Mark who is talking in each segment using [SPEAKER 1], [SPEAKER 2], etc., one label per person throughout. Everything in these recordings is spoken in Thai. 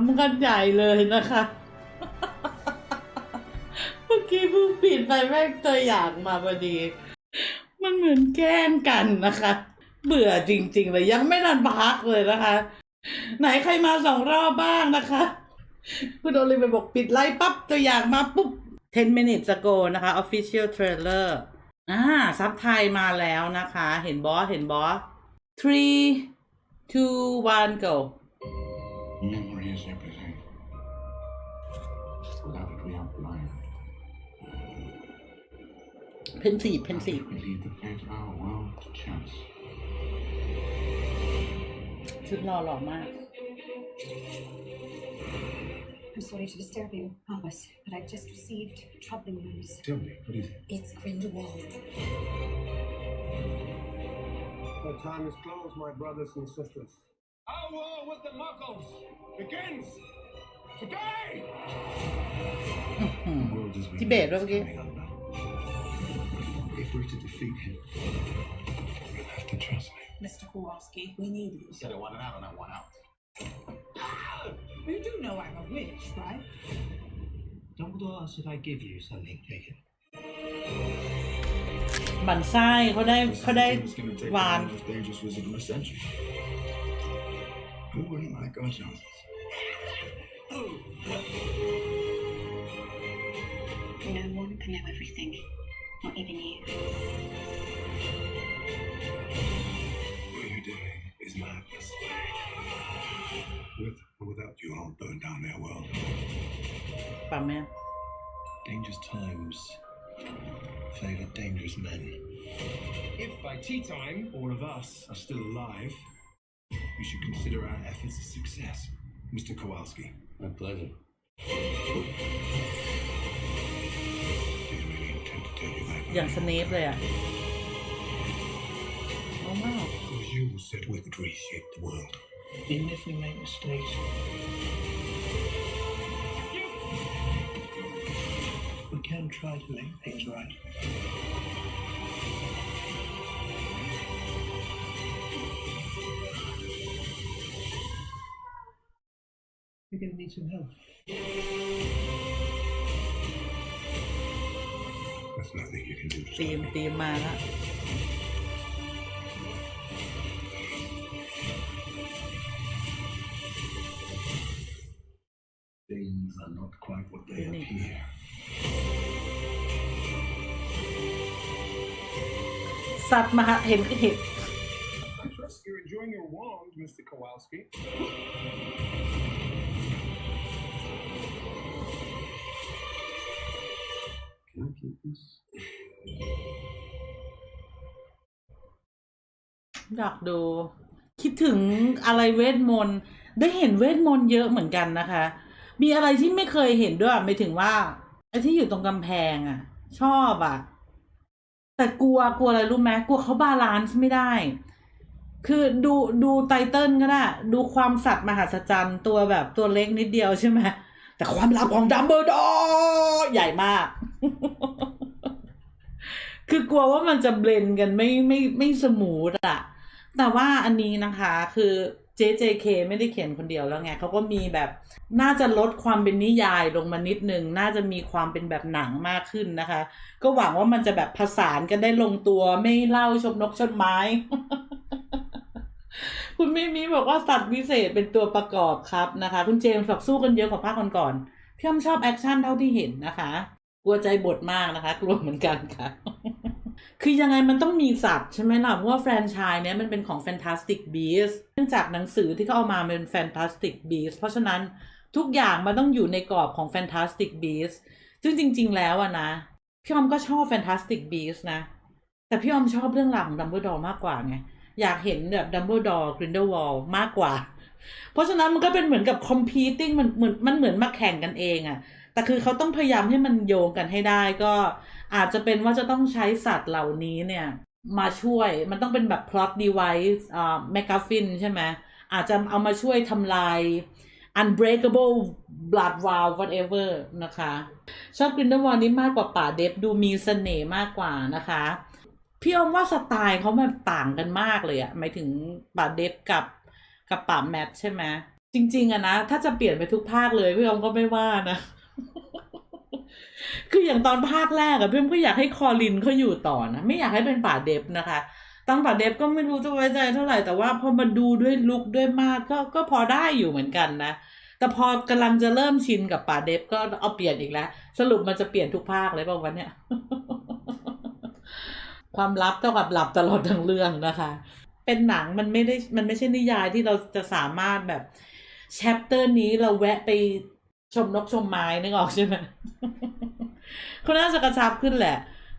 [SPEAKER 1] ำกันใหญ่เลยนะคะ เมื่อกี้เพิ่งปิดไปแม่งตัวอย่างมาพอดี มันเหมือนแกล้งกันนะคะ เบื่อจริง ๆ เลยยังไม่ทันพักเลยนะคะ ไหนใครมาสองรอบบ้างนะคะ คุณโอลิเวบอกปิดไลฟ์ปั๊บตัวอย่างมาปุ๊บ 10 minutes ago นะคะ official trailer อ่าซับไทยมาแล้วนะคะ เห็นบอส เห็นบอส three two one go
[SPEAKER 2] to chance.
[SPEAKER 1] ชุดรอหล่อมาก
[SPEAKER 3] I'm sorry to disturb you, Albus, but I've just received troubling news.
[SPEAKER 2] Tell me, what is it?
[SPEAKER 3] It's Grindelwald.
[SPEAKER 4] The time is closed, my brothers and sisters. Our war with the Muggles begins today!
[SPEAKER 2] The world as we
[SPEAKER 1] Ti vedo,
[SPEAKER 2] know it is
[SPEAKER 1] perché-
[SPEAKER 2] coming undone. If we're to defeat him, you'll have to trust me.
[SPEAKER 5] Mr. Kowalski, we need you.
[SPEAKER 2] You said I wanted out and I want out.
[SPEAKER 5] You do know I'm a witch, right?
[SPEAKER 6] Dumbledore asked if I give you something, Jacob.
[SPEAKER 1] บันไส้เขาได้เขาได้
[SPEAKER 2] It's gonna take
[SPEAKER 1] หวาน
[SPEAKER 2] the most dangerous wizard in the century. Who wouldn't like our chances?
[SPEAKER 3] No one can know everything, Not even you.
[SPEAKER 2] What you're doing is madness. With or without you, I'll burn down their world.
[SPEAKER 1] Batman.
[SPEAKER 6] Dangerous times favor dangerous men.
[SPEAKER 4] If by tea time all of us are still alive,
[SPEAKER 2] we should consider our efforts a success, Mr. Kowalski.
[SPEAKER 6] My pleasure.
[SPEAKER 1] อย่างสเนปเลยอะโอ้มาก
[SPEAKER 2] Because you said we could reshape the world.
[SPEAKER 6] Even if we make mistakes, we can try to make things right. You're going to need some help.
[SPEAKER 2] There's nothing you can do to
[SPEAKER 1] ตี
[SPEAKER 2] stop
[SPEAKER 1] ม
[SPEAKER 2] me.
[SPEAKER 1] ตีมมาแล้ว
[SPEAKER 2] Things are not quite what they
[SPEAKER 1] Really?
[SPEAKER 2] appear.
[SPEAKER 1] สัตว์มาเห็นเห็น
[SPEAKER 4] I trust you're enjoying your wand, Mr. Kowalski.
[SPEAKER 2] Can I keep this?
[SPEAKER 1] อยากดู คิดถึงอะไรเวทมนต์ ได้เห็นเวทมนต์เยอะเหมือนกันนะคะ มีอะไรที่ไม่เคยเห็นด้วยหมายถึงว่าไอ้ที่อยู่ตรงกำแพงอะ ชอบอะ แต่กลัวกลัวอะไรรู้ไหมกลัวเขาบาลานซ์ไม่ได้ คือดูดูไตเติลก็ได้ ดูความสัตว์มหัศจรรย์ตัวแบบตัวเล็กนิดเดียวใช่ไหม แต่ความลับของดัมเบิลดอร์ใหญ่มาก คือกลัวว่ามันจะเบลนกันไม่ไม่ไม่สมูทอะแต่ว่าอันนี้นะคะคือ JJK ไม่ได้เขียนคนเดียวแล้วไงเขาก็มีแบบน่าจะลดความเป็นนิยายลงมานิดนึง น่าจะมีความเป็นแบบหนังมากขึ้นนะคะ ก็หวังว่ามันจะแบบผสานกันได้ลงตัวไม่เล่าชมนกชนไม้ คุณมิมีบอกว่าสัตว์วิเศษเป็นตัวประกอบครับนะคะ คุณเจมส์บอกสู้กันเยอะกว่าภาคก่อนๆพี่อ้อมชอบแอคชั่นเท่าที่เห็นนะคะ กลัวใจบทมากนะคะ กลัวเหมือนกันค่ะ คือยังไงมันต้องมีสัตว์ใช่ไหมล่ะ เพราะว่าแฟรนไชส์เนี้ยมันเป็นของ Fantastic Beasts เนื่องจากหนังสือที่เขาเอามาเป็น Fantastic Beasts เพราะฉะนั้นทุกอย่างมันต้องอยู่ในกรอบของ Fantastic Beasts ซึ่งจริง ๆ แล้วอะนะ พี่ออมก็ชอบ Fantastic Beasts นะ แต่พี่ออมชอบเรื่องราวของดัมเบิลดอร์มากกว่าไง อยากเห็นแบบดัมเบิลดอร์กรินเดลวอลมากกว่า เพราะฉะนั้นมันก็เป็นเหมือนกับ competing มันเหมือนมันเหมือนมาแข่งกันเองอะแต่คือเขาต้องพยายามให้มันโยงกันให้ได้ก็อาจจะเป็นว่าจะต้องใช้สัตว์เหล่านี้เนี่ย มาช่วยมันต้องเป็นแบบ plot device อ่า MacGuffin ใช่ไหมอาจจะเอามาช่วยทำลาย unbreakable blood valve whatever นะคะ ชอบกรินเดอร์วอลนี้มากกว่าป่าเดฟดูมีเสน่ห์มากกว่านะคะ พี่อมว่าสไตล์เขามันต่างกันมากเลยอะหมายถึงป่าเดฟกับกับป่าแมทใช่ไหมจริง ๆอะนะถ้าจะเปลี่ยนไปทุกภาคเลยพี่ออมก็ไม่ว่านะ คืออย่างตอนภาคแรกอะพี่ออมก็อยากให้คอลินเขาอยู่ต่อนะไม่อยากให้เป็นป่าเดฟนะคะตอนป่าเดฟก็ไม่รู้จะไว้ใจเท่าไหร่แต่ว่าพอมาดูด้วยลุคด้วยมากก็ก็พอได้อยู่เหมือนกันนะแต่พอกำลังจะเริ่มชินกับป่าเดฟก็เอาเปลี่ยนอีกแล้ว สรุปมันจะเปลี่ยนทุกภาคเลยป่าวะเนี่ย ความลับเท่ากับหลับตลอดทั้งเรื่องนะคะ เป็นหนังมันไม่ได้มันไม่ใช่นิยายที่เราจะสามารถแบบแชปเตอร์นี้เราแวะไปชมนกชมไม้นึกออกใช่ไหมเขาน่าจะกระชับขึ้นแหละ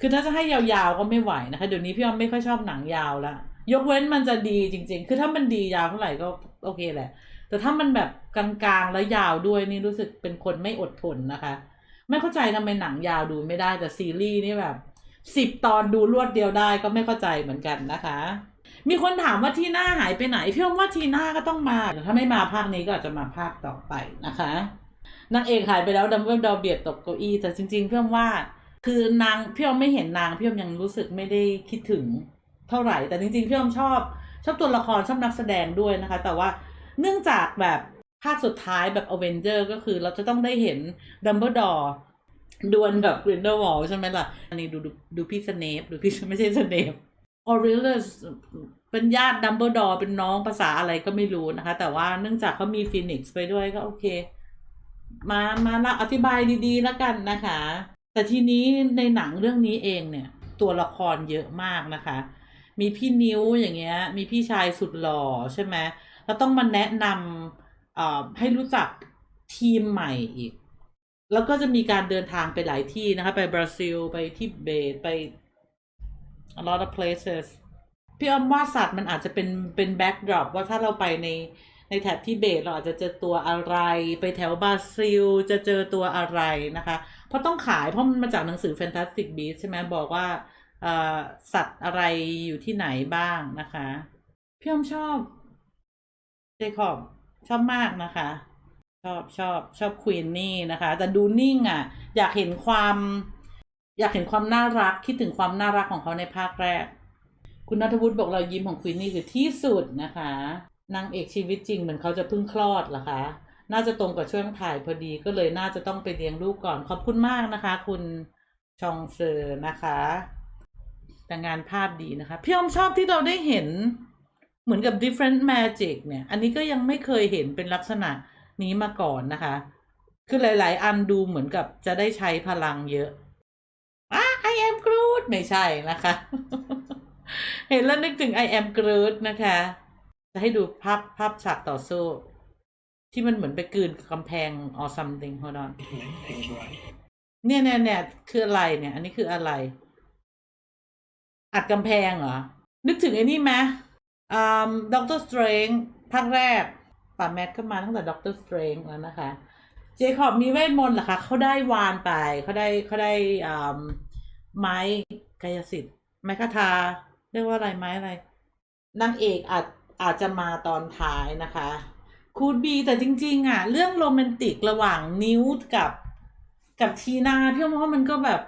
[SPEAKER 1] คือถ้าจะให้ยาวๆก็ไม่ไหวนะคะ เดี๋ยวนี้พี่ออมไม่ค่อยชอบหนังยาวละยกเว้นมันจะดีจริง ๆ คือถ้ามันดียาวเท่าไหร่ก็โอเคแหละ แต่ถ้ามันแบบกลางๆ แล้วยาวด้วยนี่รู้สึกเป็นคนไม่อดทนนะคะ ไม่เข้าใจทำไมหนังยาวดูไม่ได้แต่ซีรีส์นี่แบบ สิบตอนดูรวดเดียวได้ก็ไม่เข้าใจเหมือนกันนะคะ มีคนถามว่าทีน่าหายไปไหนพี่อมว่าทีน่าก็ต้องมาถ้าไม่มาภาคนี้ก็อาจจะมาภาคต่อไปนะคะนางเอกหายไปแล้วดัมเบิลดอเบียดตกเก้าอี้แต่จริงๆพี่อมว่า คือนางพี่อมไม่เห็นนางพี่อมยังรู้สึกไม่ได้คิดถึงเท่าไหร่ แต่จริงๆพี่อมชอบ ชอบตัวละครชอบนักแสดงด้วยนะคะ แต่ว่าเนื่องจากแบบภาคสุดท้ายแบบอเวนเจอร์ก็คือเราจะต้องได้เห็นดัมเบิลดอร์ ดวลกับกรินเดอร์วอลใช่ไหมล่ะ อันนี้ดูดูดูพี่สเนปดูพี่ไม่ใช่สเนปออริลสเป็นญาติดัมเบิลดอร์เป็นน้องภาษาอะไรก็ไม่รู้นะคะ แต่ว่าเนื่องจากเขามีฟีนิกซ์ไปด้วยก็โอเค มามาละอธิบายดีๆแล้วกันนะคะ แต่ทีนี้ในหนังเรื่องนี้เองเนี่ย ตัวละครเยอะมากนะคะ มีพี่นิ้วอย่างเงี้ย มีพี่ชายสุดหล่อใช่ไหมแล้วต้องมาแนะนำให้รู้จักทีมใหม่อีก แล้วก็จะมีการเดินทางไปหลายที่นะคะ ไปบราซิล ไปทิเบต ไป a lot of places พี่อ้อมว่าสัตว์มันอาจจะเป็นเป็นแบ็กดรอปว่าถ้าเราไปในในแถบทิเบตเราอาจจะเจอตัวอะไร ไปแถวบราซิล จะเจอตัวอะไรนะคะ เพราะต้องขายเพราะมันมาจากหนังสือ Fantastic Beasts ใช่ไหมบอกว่าสัตว์อะไรอยู่ที่ไหนบ้างนะคะ พี่อ้อมชอบเจคอบชอบมากนะคะ อบชอบชอบควีนนี่นะคะ แต่ดูนิ่งอะ อยากเห็นความ อยากเห็นความน่ารักคิดถึงความน่ารักของเขาในภาคแรก คุณนัทวุฒิบอกเรายิ้มของควีนนี่คือที่สุดนะคะนางเอกชีวิตจริงเหมือนเขาจะเพิ่งคลอดเหรอคะ น่าจะตรงกับช่วงถ่ายพอดีก็เลยน่าจะต้องไปเลี้ยงลูกก่อนขอบคุณมากนะคะ คุณชองเซอร์นะคะ แต่งานภาพดีนะคะ พี่อมชอบที่เราได้เห็นเหมือนกับ different magic เนี่ย อันนี้ก็ยังไม่เคยเห็นเป็นลักษณะ นี้มาก่อนนะคะ คือหลาย ๆ อันดูเหมือนกับจะได้ใช้พลังเยอะอะ I am Groot ไม่ใช่นะคะ เห็นแล้วนึกถึง I am Groot นะคะ จะให้ดูภาพภาพฉากต่อสู้ ที่มันเหมือนไปกลืนกำแพง or something hold on เนี่ยเนี่ยเนี่ยคืออะไรเนี่ย อันนี้คืออะไร อัดกำแพงเหรอ นึกถึงไอ้นี่ไหมอ่าด็อกเตอร์สเตรนภาคแรก ป่าแมทก็มาตั้งแต่ด็อกเตอร์สเตรนแล้วนะคะ เจคอบมีเวทมนต์เหรอคะเขาได้วานไปเขาได้เขาได้อ่าไม้กายสิทธิ์ไม้คาทา เรียกว่าอะไรไม้อะไรนางเอกอาจอาจจะมาตอนท้ายนะคะคูดบีแต่จริง ๆอะ เรื่องโรแมนติกระหว่างนิวกับกับทีนาพี่ว่ามันก็แบบ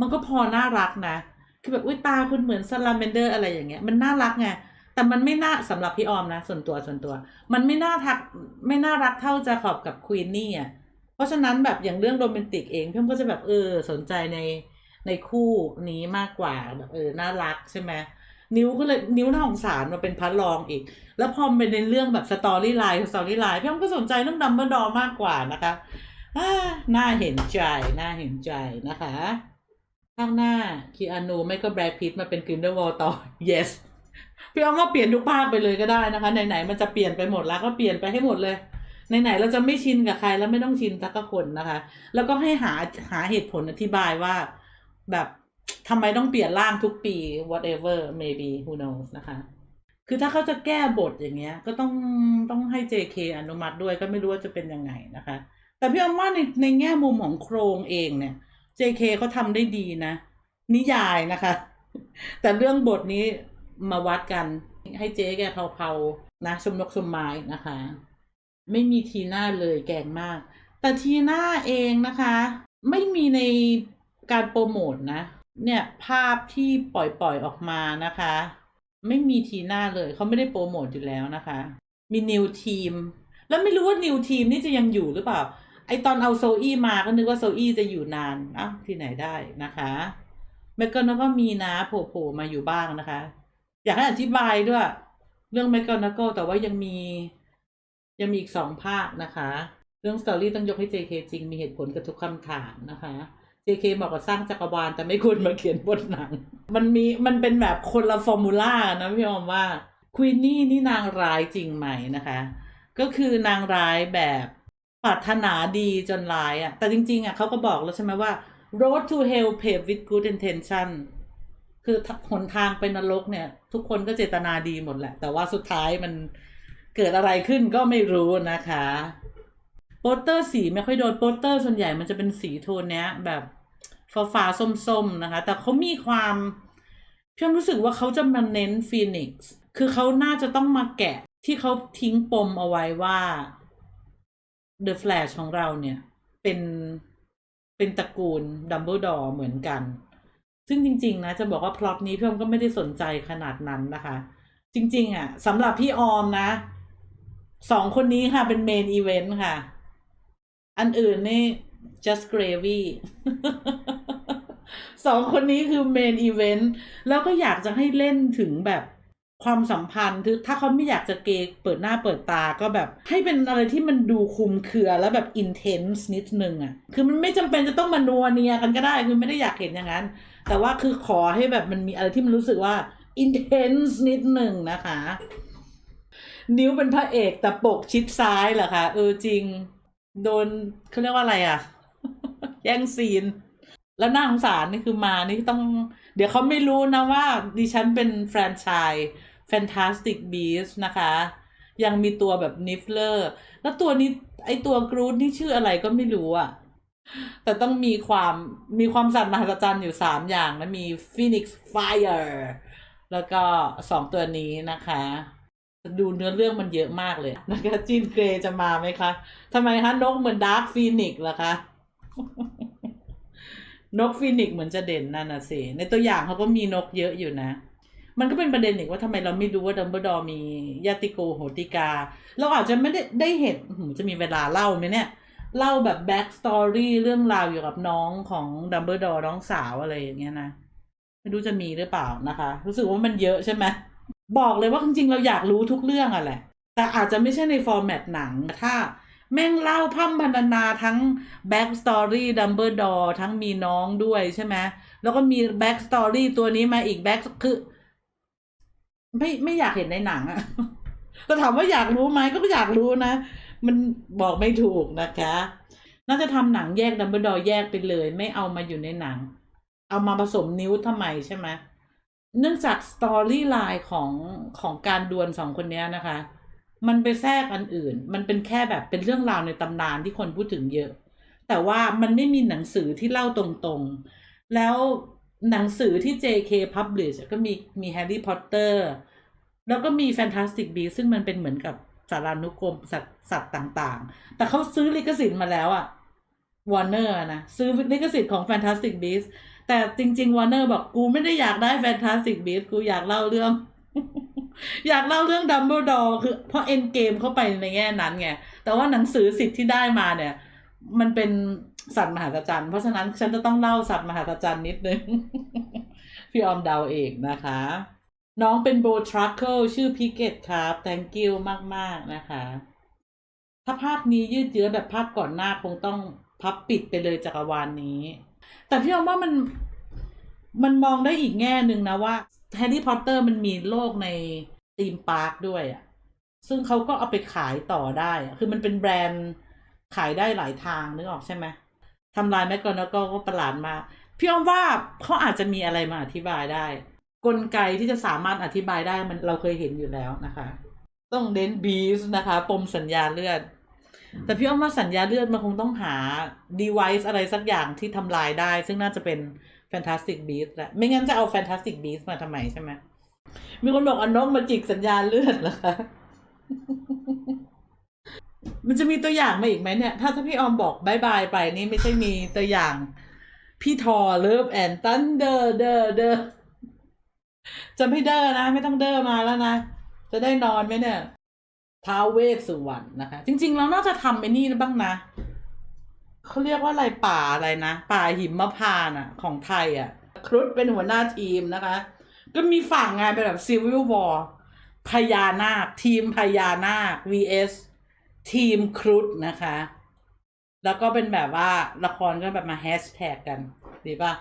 [SPEAKER 1] มันก็พอน่ารักนะ คือแบบอุ้ยตาคุณเหมือนซาลาเมนเดอร์อะไรอย่างเงี้ย มันน่ารักไง แต่มันไม่น่าสำหรับพี่ออมนะ ส่วนตัวส่วนตัว มันไม่น่าทักไม่น่ารักเท่าจะขอบกับควีนนี่อะเพราะฉะนั้นแบบอย่างเรื่องโรแมนติกเองพี่ออมก็จะแบบเออสนใจในในคู่นี้มากกว่าแบบเออน่ารักใช่ไหมนิ้วก็เลยนิ้วน่าสงสารมาเป็นพัดรองอีก แล้วพอเป็นในเรื่องแบบสตอรี่ไลน์สตอรี่ไลน์พี่ออมก็สนใจเรื่องดัมเบิลดอมากกว่านะคะอ่าน่าเห็นใจน่าเห็นใจนะคะ ข้างหน้าคีอานูไม่ก็แบรดพิตมาเป็นกรินเดอร์วอลต่อ yes พี่เอาว่าเปลี่ยนทุกภาคไปเลยก็ได้นะคะไหนๆมันจะเปลี่ยนไปหมดแล้วก็เปลี่ยนไปให้หมดเลยไหนๆเราจะไม่ชินกับใครแล้วไม่ต้องชินสักคนนะคะ แล้วก็ให้หาหาเหตุผลอธิบายว่า แบบทำไมต้องเปลี่ยนร่างทุกปี whatever maybe who knows นะคะ คือถ้าเขาจะแก้บทอย่างเงี้ย ก็ต้องต้องให้ JK อนุมัติด้วยก็ไม่รู้ว่าจะเป็นยังไงนะคะ แต่พี่อมว่าในในแง่มุมของโครงเองเนี่ย JK เขาทำได้ดีนะ นิยายนะคะ แต่เรื่องบทนี้ มาวัดกัน ให้เจ๊แกเผาๆนะชมนกชมไม้นะคะ ไม่มีทีน่าเลยแกงมาก แต่ทีน่าเองนะคะ ไม่มีในการโปรโมทนะ เนี่ยภาพที่ปล่อยปล่อยๆออกมานะคะ ไม่มีทีน่าเลยเขาไม่ได้โปรโมทอยู่แล้วนะคะ มีนิวทีม แล้วไม่รู้ว่านิวทีมนี่จะยังอยู่หรือเปล่าไอตอนเอาโซอี้มาก็นึกว่าโซอี้จะอยู่นานอ้าวที่ไหนได้นะคะแมกกอนก็มีนะโผล่มาอยู่บ้างนะคะ อยากให้อธิบายด้วย เรื่องแมกกอนก็แต่ว่ายังมี ยังมีอีกสองภาคนะคะ เรื่องสตอรี่ต้องยกให้ JK จริงมีเหตุผลกับทุกคำถามนะคะ JK บอกว่าสร้างจักรวาลแต่ไม่ควรมาเขียนบทหนัง มันมีมันเป็นแบบคนละฟอร์มูล่านะพี่ออมว่าควีนนี่นี่นางร้ายจริงไหมนะคะ ก็คือนางร้ายแบบปรารถนาดีจนร้ายอะ่ะ แต่จริง ๆอะ่ะเขาก็บอกแล้วใช่ไหมว่า road to hell paved with good intention คือหนทางไปนรกเนี่ย ทุกคนก็เจตนาดีหมดแหละ แต่ว่าสุดท้ายมันเกิดอะไรขึ้นก็ไม่รู้นะคะ โปสเตอร์สีไม่ค่อยโดนโปสเตอร์ส่วนใหญ่มันจะเป็นสีโทนเนี้ย แบบฟ้าฟ้าๆส้มๆนะคะ แต่เขามีความพี่รู้สึกว่าเขาจะมาเน้นฟีนิกซ์คือเขาน่าจะต้องมาแกะที่เขาทิ้งปมเอาไว้ว่า The Flash ของเราเนี่ย เป็นเป็นตระกูลดัมเบิลดอร์เหมือนกัน ซึ่งจริง ๆ นะ จะบอกว่าพล็อตนี้พี่ออมก็ไม่ได้สนใจขนาดนั้นนะคะ จริง ๆ อะสำหรับพี่ออมนะสองคนนี้ค่ะเป็นเมนอีเวนต์ค่ะ อันอื่นนี่ just gravy สองคนนี้คือเมนอีเวนต์แล้วก็อยากจะให้เล่นถึงแบบความสัมพันธ์คือถ้าเขาไม่อยากจะเกย์เปิดหน้าเปิดตาก็แบบ ให้เป็นอะไรที่มันดูคุมเครือแล้วแบบ intense นิดนึงอะ่ะ คือมันไม่จำเป็นจะต้องมานัวเนียกันก็ได้ คือไม่ได้อยากเห็นอย่างนั้น แต่ว่าคือขอให้แบบมันมีอะไรที่มันรู้สึกว่า intense นิดหนึ่งนะคะ นิ้วเป็นพระเอกแต่ปกชิดซ้ายเหรอคะเออจริง โดนเขาเรียกว่าอะไรอะ แย่งซีน แล้วน่าสงสารนี่คือมานี่ต้อง เดี๋ยวเขาไม่รู้นะว่า ดิฉันเป็นแฟรนไชส์ Fantastic Beasts นะคะ ยังมีตัวแบบนิฟเลอร์แล้วตัวนี้ไอตัวกรูดนี่ชื่ออะไรก็ไม่รู้อะ แต่ต้องมีความมีความสัตว์มหัศจรรย์อยู่สามอย่างนะมี Phoenix Fire แล้วก็สองตัวนี้นะคะ ดูเนื้อเรื่องมันเยอะมากเลยนะคะจีนเกรจะมาไหมคะทำไมคะนกเหมือนดาร์คฟีนิกซ์ล่ะคะ นกฟีนิกซ์เหมือนจะเด่นนั่นน่ะสิ ในตัวอย่างเขาก็มีนกเยอะอยู่นะ มันก็เป็นประเด็นอีกว่าทำไมเราไม่รู้ว่าดัมเบิลดอมียาติโกโหติกา เราอาจจะไม่ได้ได้เห็นจะมีเวลาเล่าไหมเนี่ย เล่าแบบแบ็กสตอรี่เรื่องราวเกี่ยวกับน้องของดัมเบิลดอร์น้องสาวอะไรอย่างเงี้ยนะ ไม่รู้จะมีหรือเปล่านะคะ รู้สึกว่ามันเยอะใช่ไหมบอกเลยว่าจริงๆ เราอยากรู้ทุกเรื่องอะแหละ แต่อาจจะไม่ใช่ในฟอร์แมตหนัง ถ้าแม่งเล่าพร่ำพรรณนาทั้งแบ็กสตอรี่ดัมเบิลดอร์ทั้งมีน้องด้วยใช่ไหมแล้วก็มีแบ็กสตอรี่ตัวนี้มาอีกแบ็กคือ ไม่ไม่อยากเห็นในหนังอะแต่ถามว่าอยากรู้ไหมก็อยากรู้นะ มันบอกไม่ถูกนะคะ น่าจะทำหนังแยกดัมเบิลดอร์แยกไปเลย ไม่เอามาอยู่ในหนัง เอามาผสมนิ้วทำไมใช่ไหมเนื่องจากสตอรี่ไลน์ของของการดวลสองคนนี้นะคะ มันไปแทรกอันอื่น มันเป็นแค่แบบเป็นเรื่องราวในตำนานที่คนพูดถึงเยอะ แต่ว่ามันไม่มีหนังสือที่เล่าตรงๆ แล้วหนังสือที่ JK Publish ก็มีมีแฮร์รี่พอตเตอร์แล้วก็มี Fantastic Beasts ซึ่งมันเป็นเหมือนกับ สารานุกรมสัตว์สัตว์ต่างๆ แต่เขาซื้อลิขสิทธิ์มาแล้วอะวอร์เนอร์นะซื้อลิขสิทธิ์ของ Fantastic Beasts แต่จริงๆวอร์เนอร์บอกกูไม่ได้อยากได้ Fantastic Beasts กูอยากเล่าเรื่อง อยากเล่าเรื่องดัมเบิลดอร์คือเพราะเอ็นเกมเข้าไปในแง่นั้นไง แต่ว่าหนังสือสิทธิ์ที่ได้มาเนี่ย มันเป็นสัตว์มหาศจรรเพราะฉะนั้นฉันจะต้องเล่าสัตว์มหาศจรรนิดนึง พี่ออมเดาเองนะคะ น้องเป็นโบทรัคเคิลชื่อพิเกตครับ thank you มาก ๆ นะคะ ถ้าภาคนี้ยืดเยื้อแบบภาคก่อนหน้าคงต้องพับปิดไปเลยจักรวาลนนี้ แต่พี่ออมว่ามันมันมองได้อีกแง่หนึ่งนะว่าแฮร์รี่พอตเตอร์มันมีโลกในธีมพาร์คด้วยอะซึ่งเขาก็เอาไปขายต่อได้ คือมันเป็นแบรนด์ขายได้หลายทางนึกออกใช่ไหมทำลายแมกกอนก็ก็ประหลาดมากพี่ออมว่าเขาอาจจะมีอะไรมาอธิบายได้ กลไกที่จะสามารถอธิบายได้มันเราเคยเห็นอยู่แล้วนะคะ ต้องเน้นบีสนะคะ ปมสัญญาเลือด แต่พี่อ้อมว่าสัญญาเลือดมันคงต้องหา device อะไรสักอย่างที่ทำลายได้ ซึ่งน่าจะเป็น Fantastic Beast แหละไม่งั้นจะเอา Fantastic Beast มาทำไมใช่ไหมมีคนบอกอานกมาจิกสัญญาเลือดเหรอคะมันจะมีตัวอย่างมาอีกไหมเนี่ย ถ้าถ้าพี่ออมบอกบายบายไปนี่ไม่ใช่มีตัวอย่าง พี่ทอเลิฟแอนตันเดอร์เดอร์เดอร์ จะไม่เดอนะ ไม่ต้องเดอมาแล้วนะ จะได้นอนไหมเนี่ยท้าวเวสสุวรรณนะคะ จริง ๆ เราน่าจะทำไอ้นี่บ้างนะเขาเรียกว่าอะไรป่าอะไรนะป่าหิมพานอะของไทยอะครุฑเป็นหัวหน้าทีมนะคะ ก็มีฝั่งไงเป็นแบบซีวิลวอร์พญานาค ทีมพญานาค vs ทีมครุฑนะคะ แล้วก็เป็นแบบว่าละครก็แบบมาแฮชแท็กกัน ดีป่ะ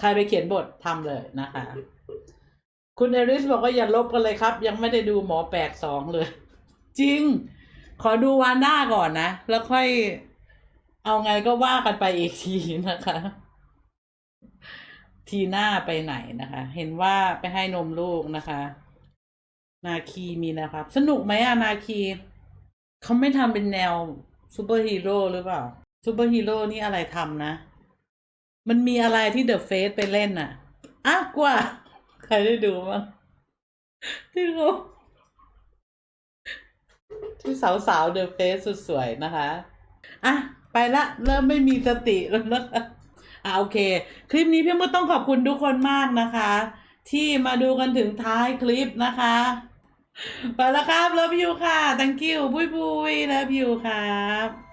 [SPEAKER 1] ใครไปเขียนบททำเลยนะคะ คุณเอริสบอกว่าอย่าลบกันเลยครับ ยังไม่ได้ดูหมอแปลกสองเลย จริง ขอดูวานด้าก่อนนะ แล้วค่อยเอาไงก็ว่ากันไปอีกทีนะคะ ทีหน้าไปไหนนะคะ เห็นว่าไปให้นมลูกนะคะ นาคีมีนะครับ สนุกไหมอะนาคีเขาไม่ทำเป็นแนวซูเปอร์ฮีโร่หรือเปล่าซูเปอร์ฮีโร่นี่อะไรทำนะ มันมีอะไรที่เดอะเฟสไปเล่นน่ะอ้ากว่า ใครได้ดูมั้งที่เขาที่สาวสาวเดอะเฟสสุดสวยนะคะ อะ ไปละเริ่มไม่มีสติแล้วนะคะอะโอเค คลิปนี้พี่มดต้องขอบคุณทุกคนมากนะคะ ที่มาดูกันถึงท้ายคลิปนะคะ ไปแล้วครับเลิฟยูค่ะ thank you บุยบุยเลิฟยูครับ